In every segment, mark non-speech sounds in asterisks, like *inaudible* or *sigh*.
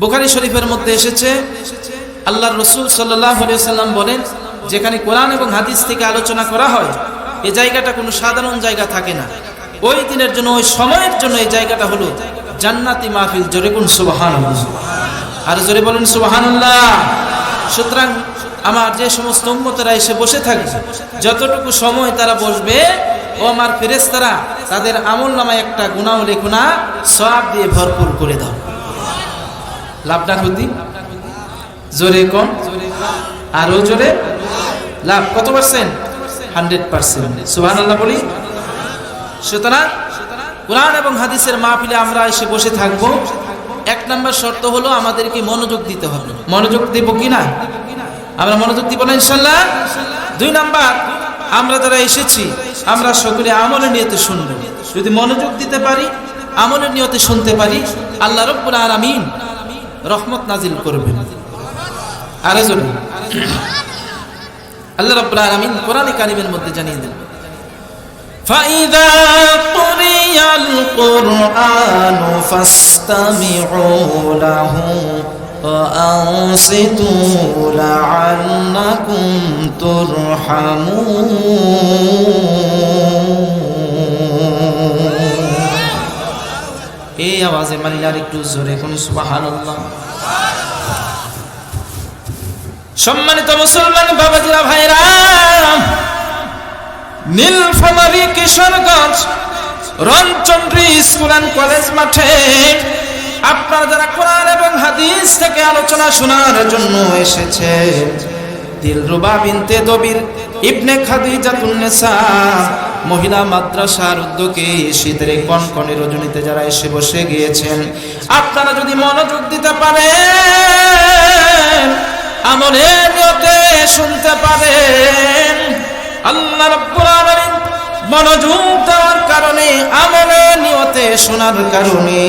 বুখারি শরীফের মধ্যে এসেছে, আল্লাহর রসুল সাল্লাম বলেন, যেখানে কোরআন এবং হাদিস থেকে আলোচনা করা হয় এই জায়গাটা কোনো সাধারণ জায়গা থাকে না। ওই দিনের জন্য, ওই সময়ের জন্য এই জায়গাটা হলো জান্নাতি মাহফিল। জোরে কোন সুবাহান আর জোরে বলেন সুবাহান সুতরাং আমার যে সমস্ত উম্মতেরা এসে বসে থাকে, যতটুকু সময় তারা বসবে, ও আমার ফেরেস্তারা তাদের আমল নামায় একটা গুণাও লেখুনা সব দিয়ে ভরপুর করে দাও। লাভটা ক্ষতি? জোরে কম? আরও জোরে? লাভ। কত পার্সেন্ট হান্ড্রেড পার্সেন্ট সুহান আল্লাহ বলি। সুতরাং কোরআন এবং হাদিসের মাহফিলে আমরা এসে বসে থাকব। এক নম্বর শর্ত হলো আমাদেরকে মনোযোগ দিতে হবে। মনোযোগ দেব কি না? আমরা মনোযোগ দিব না ইনশাল্লাহ দুই নাম্বার, আমরা যারা এসেছি, আমরা সকলে আমলের নিয়তে শুনব। যদি মনোযোগ দিতে পারি, আমলের নিয়তে শুনতে পারি, আল্লাহ রব্বুল আলামিন রহমত নাজিল করবেন আরে জোরে আল্লাহ রব্বুল আলামিন কোরআনে কারিমের মধ্যে জানিয়ে দেন فإذا قرئ القرآن فاستمعوا له وأنصتوا لعلكم ترحمون এই আওয়াজে মানিলে আর একটু জোরে কোন সুবহানাল্লাহ। সম্মানিত মুসলমান বাবাজিরা ভাইরা Nilphamari Kishoreganj, Ranachandi school and college মাঠে আপনারা যারা কোরআন এবং হাদিস থেকে আলোচনা শোনার জন্য এসেছে, দিলরুবা বিনতে দবির ইবনে খাদিজাতুন নেসা, মহিলা মাদ্রাসার উদ্যোগে শীতের এই কনকনে রজনীতে যারা এসে বসে গিয়েছেন, আপনারা যদি মনোযোগ দিতে পারেন, আমলে নিয়তে শুনতে পারেন, আল্লাহ রাব্বুল আলামিন মনোযোগ দেওয়ার কারণে, আমলে নিয়তে শোনার কারণে,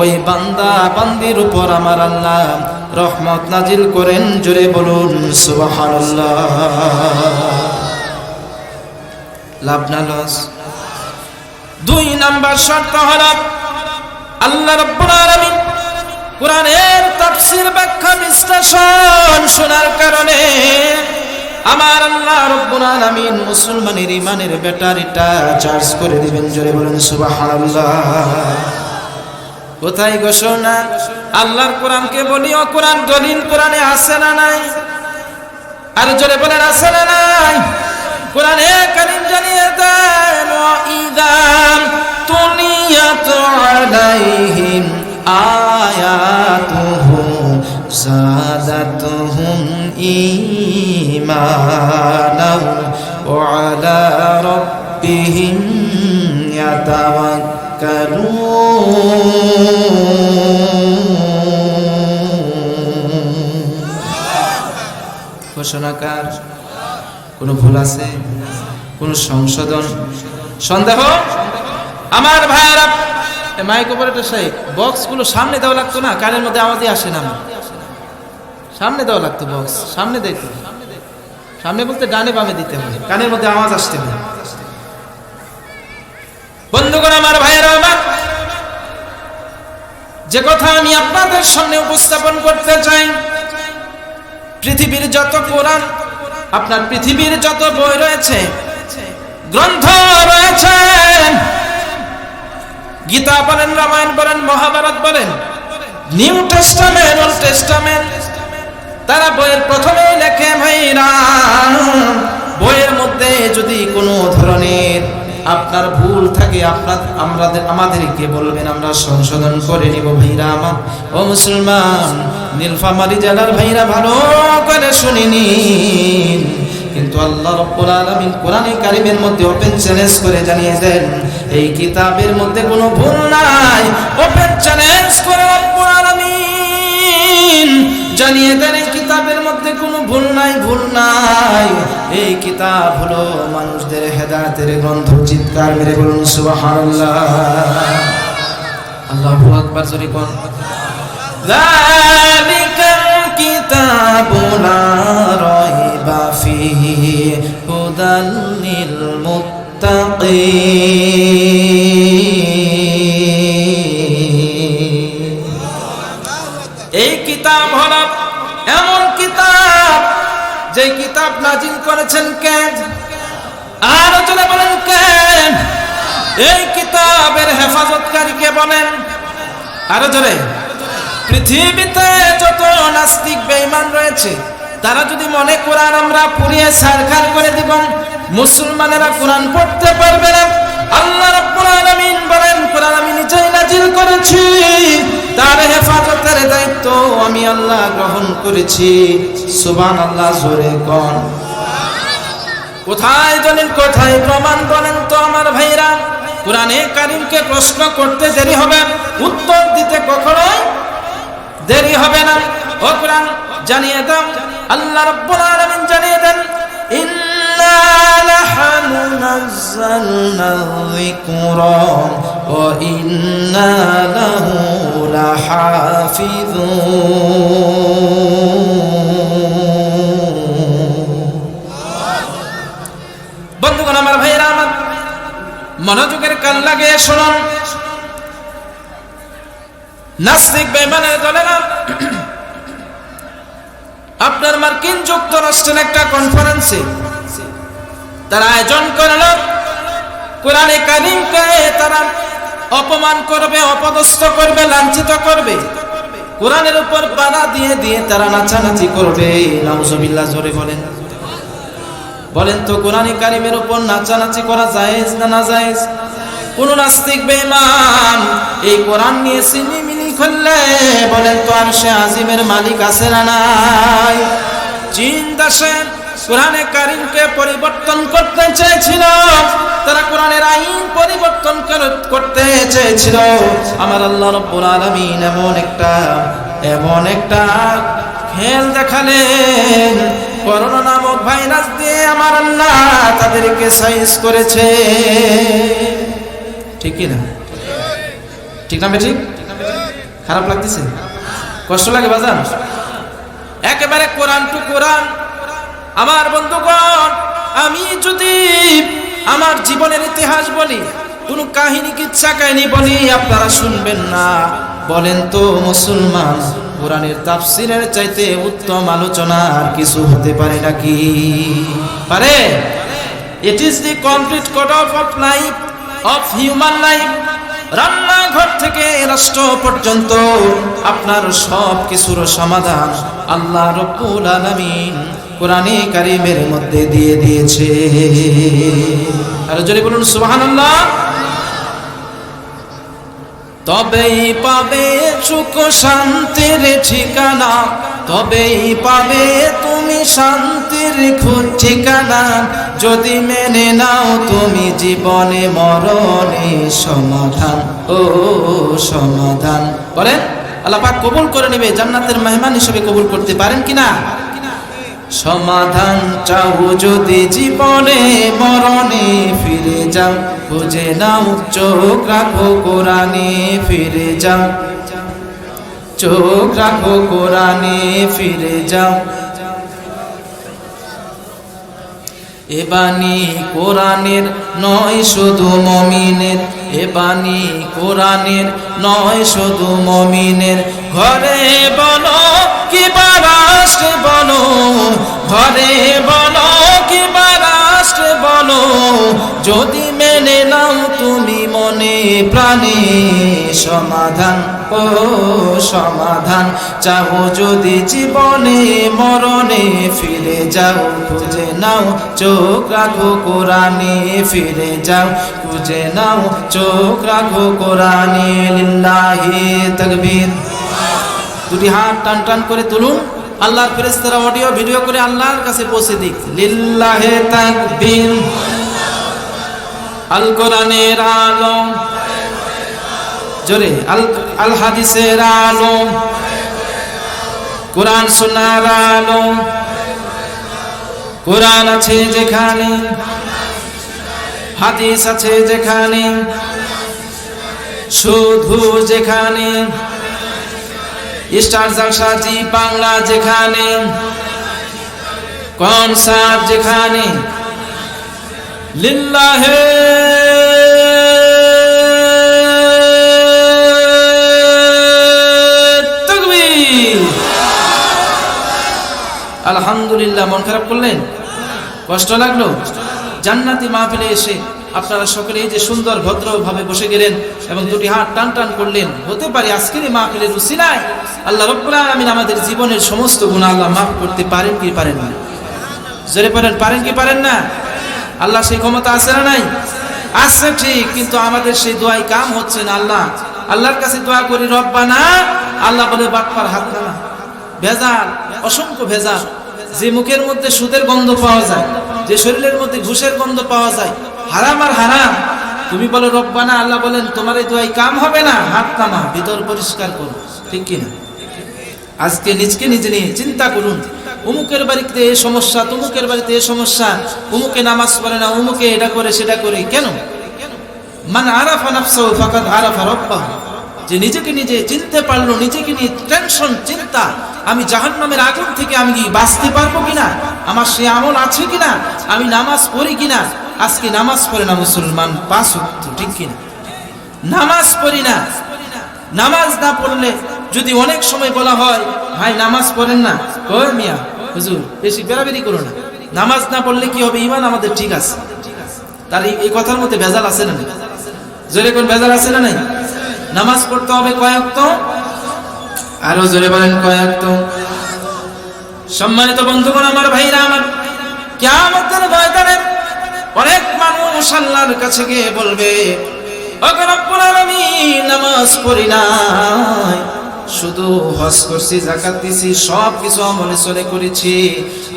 ওই বান্দা বান্দির উপর আমার আল্লাহ রহমত নাজিল করেন, জোরে বলুন সুবহানাল্লাহ। লাভ না লস। দুই নাম্বার শর্ত হল আল্লাহ রাব্বুল আলামিন কোরআনের তাফসীর ব্যাখ্যা বিশ্লেষণ শোনার কারণে আমার আল্লাহ রব্বুল আলামিন মুসলমানের ইমানের ব্যাটারিটা চার্জ করে দিবেন, জোরে বলেন সুবহানাল্লাহ। কোথায় ঘোষণা? আল্লাহর কোরআনকে বলি, ও কোরআন দলিল কোরআনে আছে না নাই? আর জোরে বলেন, আছে না নাই? কোরআনে কারিম জানিয়ে দেন ইদাম তুনিয়াত আলাইহিম আয়াতুহু জাদাতুহুম ঈমানাও ওয়া আলা রাব্বিহিম ইয়াতাওয়াক্কালুন। ঘোষণাকার। কোনো ভুল আছে? কোন সংশোধন? সন্দেহ? আমার ভাইয়ারা মাইক অপারেটর সাহেব বক্সগুলো সামনে দেওয়া লাগতো না, কানের মধ্যে আওয়াজই আসে না সামনে দেওয়া লাগতো বক্স সামনে দিতে সামনে বলতে ডানে বামে দিতে হবে। কানের মধ্যে আওয়াজ আসতে হবে বন্ধুগণ, আমার ভাইয়েরা আমার যে কথা আমি আপনাদের সামনে উপস্থাপন করতে চাই, পৃথিবীর যত কোরআন আপনার পৃথিবীর যত বই রয়েছে, গ্রন্থ রয়েছে। গীতা বলেন, রামায়ণ বলেন, মহাভারত বলেন, নিউ টেস্টামেন্ট, ওল্ড টেস্টামেন্ট। তারা বইয়ের প্রথমে লেখে, ভাইরা, বইয়ের মধ্যে যদি কোনো ধরনের আপনার ভুল থাকে, আপনার, আমাদের, আমাদেরকে বলবেন, আমরা সংশোধন করে নিব, ভাইরা আমার। ও মুসলমান নীলফামারী জেলার ভাইরা ভালো করে শুনিনি কিন্তু আল্লাহ রব্বুল আলামিন কোরআনে কারিমের মধ্যে ওপেন চ্যালেঞ্জ করে জানিয়ে দেন, এই কিতাবের মধ্যে কোনো ভুল নাই। ওপেন চ্যালেঞ্জ করে রব্বুল আলামিন জানিয়ে দেন, এই কিতাবের মধ্যে কোনো ভুল নাই ভুল নাই। এই কিতাব হলো মানুষদের হেদায়েতের গ্রন্থ চিৎকার মেরে বলুন সুবহানাল্লাহ। আল্লাহু আকবার, জোরে কোন? ذلك الكتاب لا ريب فيه هدى للمتقين এই কিতাব হল এমন কিতাব যে কিতাব নাজিল করেছেন কে আর চলে বলেন কে এই কিতাবের হেফাজতকারীকে বলেন আরো জোরে পৃথিবীতে যত নাস্তিক বেঈমান রয়েছে, তারা যদি মনে কোরআন আমরা পুড়িয়ে সারখার করে দিব, মুসলমানেরা কোরআন পড়তে পারবে না। আল্লাহ রাব্বুল আলামিন বলেন, কোরআন আমি নিজেই নাজিল করেছি, তার হেফাজতের দায়িত্ব আমি আল্লাহ গ্রহণ করেছি। সুবহানাল্লাহ, জোরে কোন। কোথায় দলিল, কোথায় প্রমাণ বলেন তো আমার ভাইরা? কোরআনে কারিমকে প্রশ্ন করতে দেরি হবে, উত্তর দিতে কখনোই দেরি হবে না। ও কোরআন জানিয়ে দাও। আল্লাহ রাব্বুল আলামিন জানিয়ে দেন বন্ধুগণ, আমার ভাইয়েরা, আমার মনোযোগের কান লাগে শুনুন। নাস্তিক বেমানের দলেরা আপনার মার্কিন যুক্তরাষ্ট্রের একটা কনফারেন্সে তারা আয়োজন করল কোরআনে কারিমকে তারা অপমান করবে, অপদস্থ করবে, লাঞ্ছিত করবে। কোরআনের উপর বাধা দিয়ে দিয়ে তারা নাচানাচি করবে। নাউজুবিল্লাহ, জোরে বলেন। বলেন তো, কোরআনে কারিমের উপর নাচানাচি করা জায়েজ না না জায়েজ? কোন নাস্তিক, বেঈমান এই কোরআন নিয়ে সিনি মিনি খুললে বলেন তো আর সে আজিমের মালিক আছে না নাই? চীন দেশে কোরআনে কারিমকে পরিবর্তন করতে চেয়েছিল। তারা কোরআনের আইন পরিবর্তন করতে চেয়েছিল। আমার আল্লাহ রব্বুল আলামিন এমন একটা এমন একটা খেল দেখালেন। করোনা নামক ভাইরাস দিয়ে আমার আল্লাহ তাদেরকে সাইজ করেছে। ঠিক না ঠিক না ঠিক খারাপ লাগতেছে? কষ্ট লাগে বাজান? একেবারে কোরআন টু কোরআন। আমার বন্ধুগণ, আমি যদি আমার জীবনের ইতিহাস বলি, কোন কাহিনী কিচ্ছা কাহিনী বলি আপনারা শুনবেন না। বলেন তো, মুসলমান, কোরআনের তাফসিরের চাইতে উত্তম আলোচনা আর কিছু হতে পারে নাকি? পারে? It is the complete code of of life of human life রান্নাঘর থেকে রাষ্ট্র পর্যন্ত আপনার সব কিছুর সমাধান আল্লাহ রব্বুল আলামিন কোরআনে কারিমের মধ্যে দিয়ে দিয়েছে। আর যদি বলুন, সুবহানাল্লাহ। তবেই পাবে সুখ শান্তির ঠিকানা, তবেই পাবে তুমি শান্তির খোঁজ ঠিকানা। যদি মেনে নাও তুমি জীবনে মরণে সমাধান, ও সমাধান। বলেন, আল্লাহ পাক কবুল করে নেবে, জান্নাতের মেহমান হিসেবে কবুল করতে পারেন কিনা সমাধান চাও যদি জীবনে মরণে ফিরে যাও। খুঁজে নাও, চোখ রাখো কোরআনে, ফিরে যাও। চোখ রাখো কোরআনে, ফিরে যাও। এ বাণী কোরআনের নয়, শুধু মমিনের। এ বাণী কোরআনের নয়, শুধু মমিনের। ঘরে বলো কি রাষ্ট্রে বলো, ঘরে বলো কি রাষ্ট্রে বলো, যদি মেনে নাও তুমি মনে প্রাণে সমাধান, ও সমাধান। চাও যদি জীবনে মরণে ফিরে যাও, খুঁজে নাও, চোখ রাখো কোরআনে ফিরে যাও। খুঁজে নাও, চোখ রাখো কোরআনে লিল্লাহি তাকবীর। দুটি হাত টান টান করে তুলুন। আল্লাহর ফেরেশতারা অডিও ভিডিও করে আল্লাহর কাছে পৌঁছে দিক। লিল্লাহে তাকবীর। আল কোরআনের আলো জোরে, আল আল হাদিসের আলো কোরআন শোনার আলো কোরআন আছে যেখানে। হাদিস আছে যেখানে। শুধু যেখানে। স্টার জলসাজি বাংলা যেখানে, কনসার্ট যেখানে, লিল্লাহে। আলহামদুলিল্লাহ, মন খারাপ করলেন? কষ্ট লাগল? জান্নাতি মাহফিলে এসে আপনারা সকলে এই যে সুন্দর, ভদ্রভাবে বসে গেলেন এবং দুটি হাত টান টান করলেন, হতে পারে আজকের এই মাহফিলের উসিলায় আল্লাহ রব্বুল আলামিন আমাদের জীবনের সমস্ত গুনাহ আল্লাহ মাফ করতে পারেন কি পারেন না? জোরে পারেন পারেন কি পারেন না? আল্লাহ সেই ক্ষমতা আছে না নাই? আছে ঠিক, কিন্তু আমাদের সেই দোয়াই কাম হচ্ছে না আল্লাহ। আল্লাহর কাছে দোয়া করি, রব্বানা, আল্লাহ বলে, বাটপার হাত না ভেজাল, অসংখ্য ভেজাল। যে মুখের মধ্যে সুদের গন্ধ পাওয়া যায়, যে শরীরের মধ্যে ঘুষের গন্ধ পাওয়া যায় হারাম আর হারাম। তুমি বলো, রব্বানা, আল্লাহ বলেন, তোমার এই দোয়াই কাম হবে না? হাত কামা ভিতর পরিষ্কার করো। ঠিক কিনা আজকে নিজকে নিজে নিয়ে চিন্তা করুন। অমুকের বাড়িতে এ সমস্যা, তমুকের বাড়িতে এ সমস্যা। উমুকে নামাজ পড়ে না, উমুকে এটা করে, সেটা করে। কেন? মানে আরাফা নাফসাহু ফাকাদ আরাফা রব্বাহু। যে নিজেকে নিজে চিনতে পারল, নিজেকে নিয়ে টেনশন, চিন্তা, আমি জাহান্নামের আগুন থেকে আমি কি বাঁচতে পারব কিনা? আমার সে আমল আছে কিনা? আমি নামাজ পড়ি কিনা? আজকে নামাজ পড়ে না মুসলমান? পাঁচ ওয়াক্ত, ঠিক কিনা? নামাজ পড়ি না। নামাজ না পড়লে যদি অনেক সময় বলা হয় ভাই নামাজ পড়েন না। কয় মিয়া হুজুর বেশি বেড়াবেড়ি করো না। নামাজ না পড়লে কি হবে? ইমান আমাদের ঠিক আছে। তার এই- কথার মধ্যে ভেজাল আছে না জোরে কোন ভেজাল আছে না নাই? নামাজ পড়তে হবে কয়েক তো আরও জোরে বলেন কয়েক তো সম্মানিত বন্ধুগণ আমার ভাইরা আমার কেমতের ময়দানে অনেক মানুষ আল্লাহর কাছে গিয়ে বলবে নামাজ পড়ি শুধু করছি জাকাত দিছি সব কিছু আমলে চলে করেছি।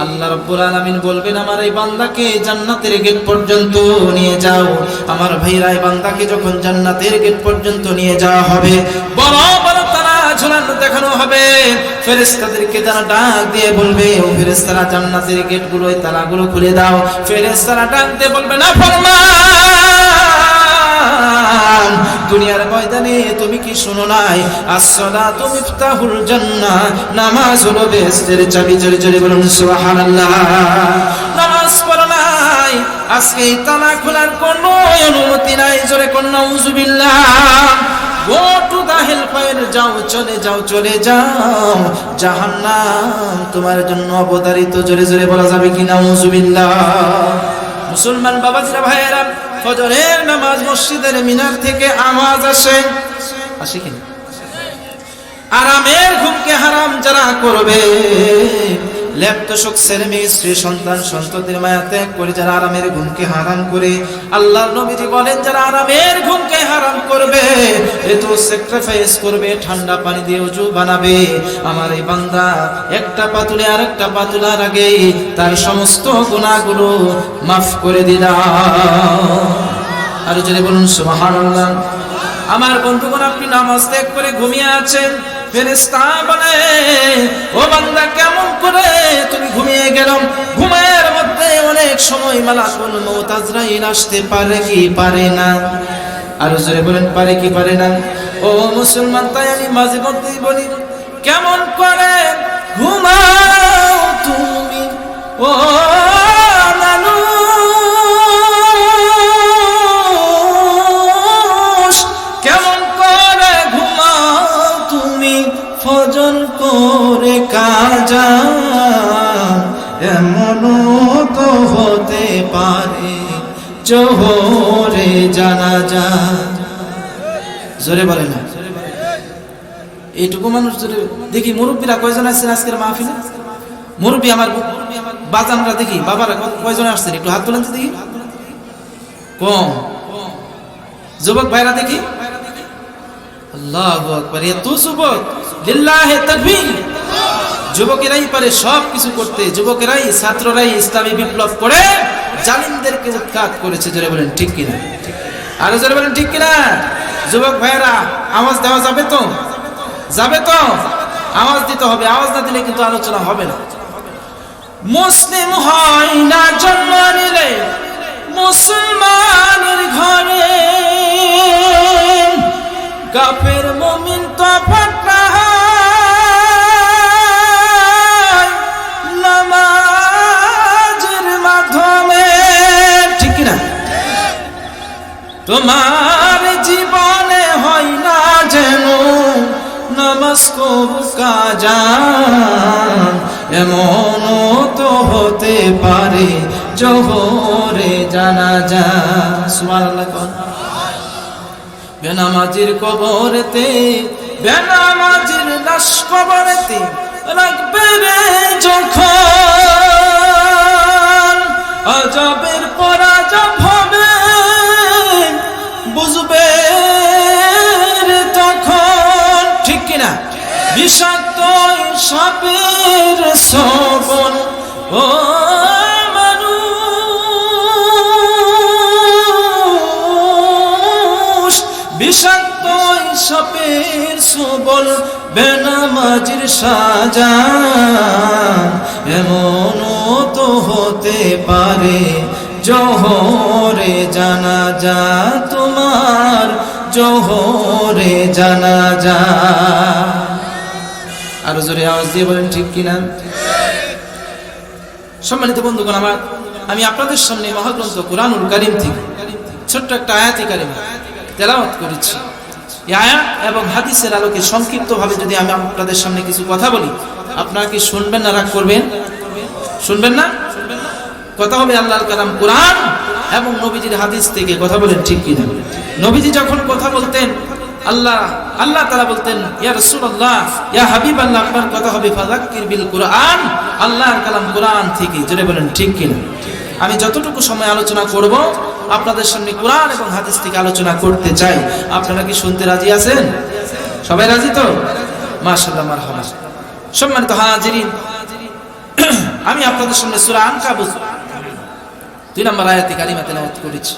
আল্লাহ রব্বুল আলামিন বলবেন, আমার এই বান্দাকে জান্নাতের গেট পর্যন্ত নিয়ে যাও। আমার ভাইরা এই বান্দাকে যখন জান্নাতের গেট পর্যন্ত নিয়ে যাওয়া হবে বড় বড় দেখানো হবে। ফেরেশতাদেরকে তারা ডাক দিয়ে বলবে, ও ফেরেশতারা, জান্নাতের গেটগুলো তালাগুলো খুলে দাও। ফেরেশতারা ডাক দিয়ে বলবে, না, ফরমান। দুনিয়ার ময়দানে তুমি কি শুনো নাই? আসসালাতু মিফতাহুল জান্নাহ। নামাজ হলো বেহেশতের চাবি, জোরে জোরে বলুন নামাজ পড়ো নাই। আজকে এই তালা খোলার কোনো অনুমতি নাই। জোরে কোন নাউজুবিল্লাহ গো টু দা হেলফায়ার যাও, চলে যাও চলে যাও। জাহান্নাম, তোমার জন্য অবতারিত, জোরে জোরে বলা যাবে কি নাউজুবিল্লাহ মুসলমান বাবাজিরা, ভাইয়েরা, ফজরের নামাজ মসজিদের মিনার থেকে আওয়াজ আসে। আসে কিনা আরামের ঘুমকে হারাম যারা করবে লেপ্ত শোক ছেলে মেয়ে, স্ত্রী, সন্তান, সন্ততির মায়া ত্যাগ করে যারা আরামের ঘুমকে হারাম করে আল্লাহ নবীজি বলেন, যারা আরামের ঘুমকে হারাম করবে এ তো স্যাক্রিফাইস করবে, ঠান্ডা পানি দিয়ে উজু বানাবে। আমার এই বান্দা একটা পাতুলে আর একটা পাতুলার আগে তার সমস্ত গুণাগুলো মাফ করে দিলাম। আর যদি বলুন, সুবহানাল্লাহ। আমার বন্ধুগণ, আপনি নামাজ ত্যাগ করে ঘুমিয়ে আছেন। ফেরেশতা বলে, ও বান্দা, কেমন করে তুমি ঘুমিয়ে গেলাম? ঘুমের মধ্যে অনেক সময় মালাকুল মউত আজরাইল আসতে পারে কি পারে না? আর জোরে বলেন, পারে কি পারে না? ও মুসলমান, তাই আমি মাঝে মধ্যেই বলি, কেমন করে ঘুমাও তুমি? ও কাজা এমনও তো হতে পারে, জোহরে জানা যা। জোরে বলে না। এইটুকু মানুষ জোরে দেখি, মুরব্বীরা কয়জন আসছেন আজকের মাহফিলে? মুরব্বী আমার বাজানরা দেখি, বাবারা কয়জন আসছেন? একটু হাত তোলেন তো দেখি। কম। যুবক ভাইরা দেখি। আল্লাহ আকবার, এত যুবক। লিল্লাহে তাকবীর। যুবকেরাই পারে সব কিছু করতে, যুবকেরাই, ছাত্ররাই ইসলামী বিপ্লব করে, জালিমদেরকে উৎখাত করেছে, জোরে বলেন, ঠিক কিনা? আরও জোরে বলেন, ঠিক কিনা? যুবক ভাইয়েরা, আওয়াজ দেওয়া যাবে তো? যাবে তো? আওয়াজ দিতে হবে, আওয়াজ না দিলে কিন্তু আলোচনা হবে না। মুসলিম হয় না জন্ম নিলে, মুসলমানের কবু এমনও তো হতে পারে জোহরে সুবহানাল্লাহ বেনামাজির কবরেতে, বেনামাজির লাশ কবরেতে রাখবে রে যখন। আজবের পর বুঝবে তখন। ঠিক কিনা? বিষাক্ত সাপের সবল ও মানুষ, বিষাক্ত সাপের সবল বেনামাজির সাজা এমনও তো হতে পারে জহরে জানা যা তোমার, জহরে জানা যা আরও জোরে আওয়াজ দিয়ে বলেন, ঠিক কিনা? সম্মানিত বন্ধুগণ, আমার, আমি আপনাদের সামনে মহাগ্রন্থ কোরআনুল কারিম থেকে ছোট্ট একটা আয়াতি কারিম তেলাওয়াত করেছি। আয়াত এবং হাদিসের আলোকে সংক্ষিপ্তভাবে যদি আমি আপনাদের সামনে কিছু কথা বলি, আপনারা কি শুনবেন না রাগ করবেন? শুনবেন না? কথা হবে আল্লাহর কালাম কোরআন এবং নবীজির হাদিস থেকে। কথা বলেন, ঠিক কিনা? নবীজি যখন কথা বলতেন আল্লাহ আল্লাহ তারা বলতেন, ইয়া রাসূলুল্লাহ, ইয়া হাবিব আল্লাহ আপনার কথা হবে, ফাযাক্কির বিল কোরআন। আল্লাহর কালাম কোরআন থেকে জোরে বলেন, ঠিক কিনা? আমি যতটুকু সময় আলোচনা করব, আপনাদের সামনে কোরআন এবং হাদিস থেকে আলোচনা করতে চাই। আপনারা কি শুনতে রাজি আছেন? সবাই রাজি তো? মাশাআল্লাহ, মারহাবা। সম্মানিত হাজিরিন, *clears throat* আমি আপনাদের সামনে সূরা আনকাবুত দুই নম্বর আয়াতে কালিমা তেলাওয়াত করেছি।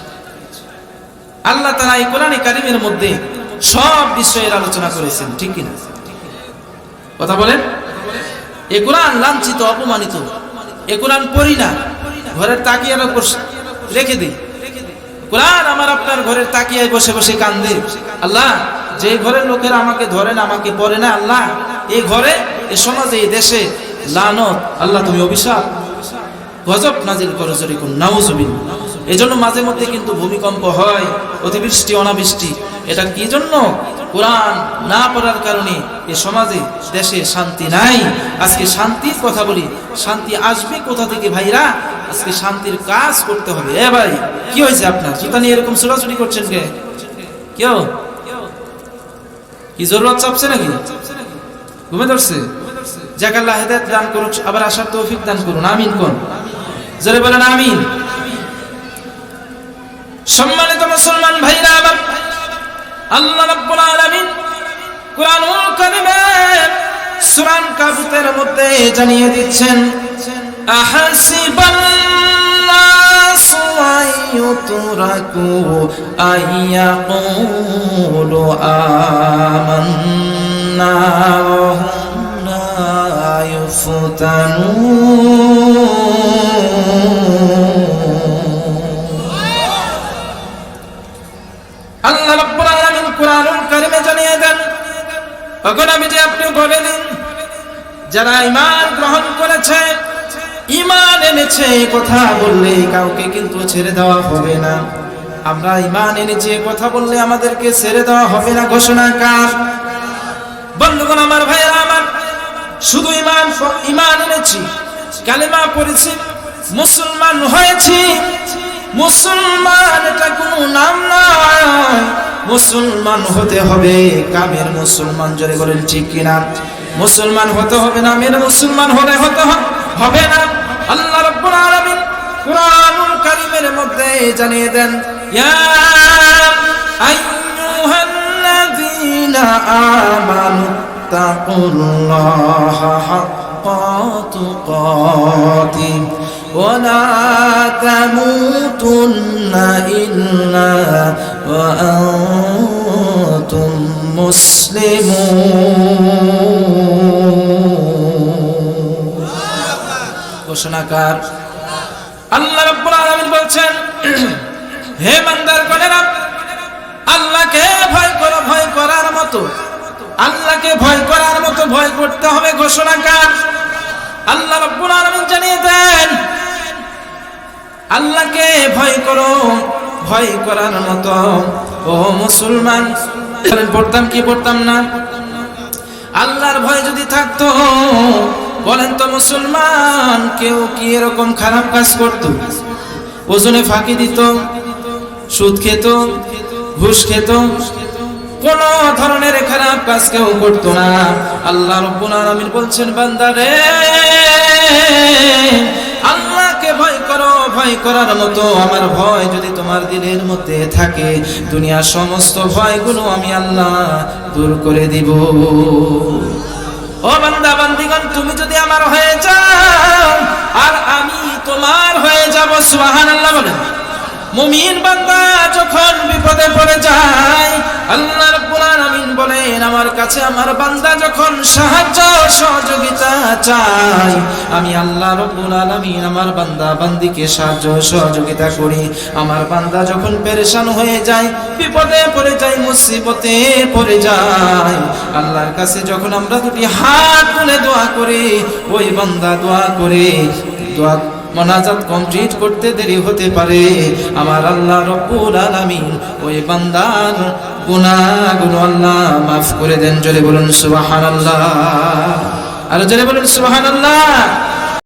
আল্লাহ তাআলা এই কোরআনে কারিমের মধ্যে সব বিষয়ের আলোচনা করেছেন, ঠিক কিনা? কথা বলেন? এ কোরআন লাঞ্ছিত, অপমানিত। এ কোরআন পড়ি না, ঘরের তাকিয়ার উপর রেখে দিই। কোরআন আমার আপনার ঘরের তাকিয়ায় বসে বসে কান্দে। আল্লাহ, যে ঘরের লোকেরা আমাকে ধরে না আমাকে পড়ে না, আল্লাহ এই ঘরে, এ সমাজে এই দেশে, লানত, আল্লাহ তুমি অভিশাপ গজব নাজিল করো জরি কোন নাউজুবিন এজন্য মাঝে মধ্যে কিন্তু ভূমিকম্প হয়, অতিবৃষ্টি, অনাবৃষ্টি। এটা কি জন্য? কোরআন না পড়ার কারণে এ সমাজে, দেশে শান্তি নাই। আজকে শান্তির কথা বলি, শান্তি আসবে কোথা থেকে ভাইরা? আজকে শান্তির কাজ করতে হবে। এ ভাই, কি হয়েছে আপনার? জুতা নিয়ে এরকম ছোড়াছুড়ি করছেন কে? কেউ? কি জরুরত চাপছে নাকি? ঘুমে ধরছে? আল্লাহ হেদায়ত দান করুন আবার আসার তৌফিক দান করুন। আমিন কোন? জোরে বলেন আমিন। সম্মানিত মুসলমান ভাইরা আবার আল্লাহ রাব্বুল আলামিন কুরআনুল কারীমে সূরা কাবুতের মধ্যে জানিয়ে দিচ্ছেন আহাসিবান নাসু আইয়ুতরাকু আইয়াকুলু আমান্না ওয়া হুম লা ইফতানুন। তখন আমি যে আপনি বলে দিন, যারা ইমান গ্রহণ করেছে ইমান এনেছে কথা বললে কাউকে কিন্তু ছেড়ে দেওয়া হবে না। আমরা ইমান এনেছি কথা বললে আমাদেরকে ছেড়ে দেওয়া হবে না, ঘোষণা কার? বন্ধুগণ আমার ভাইয়েরা আমার, শুধু ইমান ইমান এনেছি, কালেমা পড়েছি, মুসলমান হয়েছি, মুসলমান এটা কোনো নাম নয়। মুসলমান হতে হবে। কামের মুসলমান জোরে বলেন, ঠিক কিনা? মুসলমান হতে হবে না মেরে মুসলমান হলে হতে হবে না। আল্লাহ রাব্বুল আলামিন কুরআনুল কারীমের মধ্যে জানিয়ে দেন, ইয়া আইয়ুহাল্লাযীনা আমানু তাকুল্লাহা হাক্কা তুকাতিহ ওয়া লা তামুতুন্না ইল্লা وأنتم مسلمون ঘোষণাকার আল্লাহ রাব্বুল আলামিন বলছেন হে মানদার গণেরা আল্লাহকে ভয় করো ভয় করার মতো আল্লাহকে ভয় করার মতো ভয় করতে হবে ঘোষণাকার আল্লাহ রাব্বুল আলামিন জানিয়ে দেন আল্লাহকে ভয় করো ভয় করার মতো। ও মুসলমান পড়তাম কি পড়তাম না? আল্লাহর ভয় যদি থাকতো, বলেন তো মুসলমান, কেউ কি এরকম খারাপ কাজ করত? ওজনে ফাঁকি দিত, সুদ খেত, ঘুষ খেত। কোন ধরনের খারাপ কাজ কেউ করতো না। আল্লাহ রব্বুল আলামিন বলছেন বান্দারে ভয় করার মতো আমার ভয় যদি তোমার দিলের মধ্যে থাকে, দুনিয়ার সমস্ত ভয়গুলো আমি আল্লাহ দূর করে দিব। ও বান্দা, বান্দিগণ, তুমি যদি আমার হয়ে যাও, আর আমি তোমার হয়ে যাব, সুবহানাল্লাহ বলেন। মুমিন বান্দা যখন বিপদে পড়ে যায় আল্লাহ রাব্বুল আলামিন বলেন আমার কাছে, আমার বান্দা যখন সাহায্য, সহযোগিতা চায়, আমি আল্লাহ রাব্বুল আলামিন আমার বান্দা বান্দিকে সাহায্য, সহযোগিতা করি। আমার বান্দা যখন পেরেশান হয়ে যায়, বিপদে পড়ে যায়, মুসিবতে পড়ে যায়, আল্লাহর কাছে যখন আমরা দুটি হাত তুলে দোয়া করি, ওই বান্দা দোয়া করে, দোয়া মনাজাত কমপ্লিট করতে দেরি হতে পারে। আমার আল্লাহ রব্বুল আলামিন ওই বান্দার গুনাহগুলো আল্লাহ মাফ করে দেন। জোরে বলুন সুবহানাল্লাহ। আর জোরে বলুন সুবহানাল্লাহ।